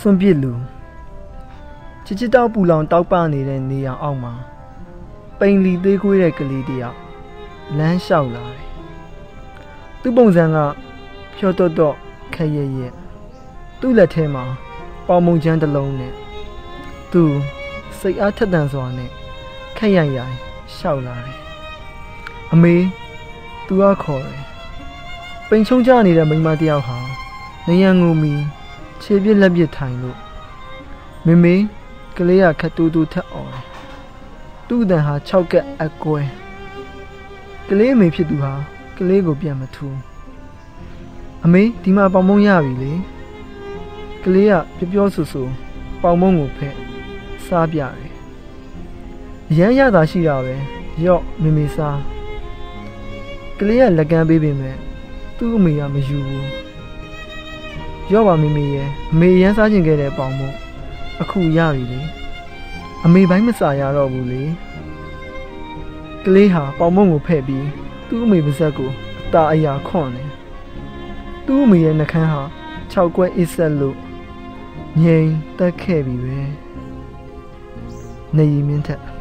စွန့်ပစ်လူချစ်ချစ်တောက်ပူလောင်တောက်ပနေတဲ့နေရာအောက်မှာပိန်လီသေးခွေးတဲ့ကလေးတယောက်လမ်းလျှောက်လာတယ်။သူ့ပုံစံကဖြောတော့တော့ခက်ရက်ရက်သူ့လက်ထဲမှာပေါင်မုံချမ်းတစ်လုံးနဲ့သူစိတ်အားထက်သန်စွာနဲ့ခက်ရိုင်ရိုင်လျှောက်လာတယ်။အမေသူကခေါ်တယ်။ပိန်ချုံကြနေတဲ့မိန်းမတယောက်ဟာနေရန်ငူမီ ခြေပြက်လက်ပြက်ထိုင်လို့မေမေကလေးကခက်တူးတူးထက်အော်တယ်သူ့အတန်ဟာ6ကက်အကွဲကလေးအမေဖြစ်သူဟာကလေးကိုပြန်မထူအမေဒီမှာပေါင်မုံရပြီလေကလေးကပြောပြောဆူဆူပေါင်မုံကိုဖက်စားပြတယ်ရမ်းရတာရှိတာပဲရော့မေမေစားကလေးကလက်ကမ်းပေးပေမဲ့သူ့အမေကမယူဘူး ရော့ပါမေမေရဲ့အမေရမ်းစားကျင်ခဲ့တဲ့ပေါင်မုံအခုရပြီလေအမေပိုင်းမစာရတော့ဘူးလေကလေးဟာပေါင်မုံကိုဖဲ့ပြီးသူ့အမေပါဇက်ကိုအตาအရာခွန်တယ်သူ့အမေရဲ့နှကန်းဟာ6ကွက်အစ်ဆက်လို့ငြိမ်တက်ခဲ့ပြီပဲနေရီမင်းထက်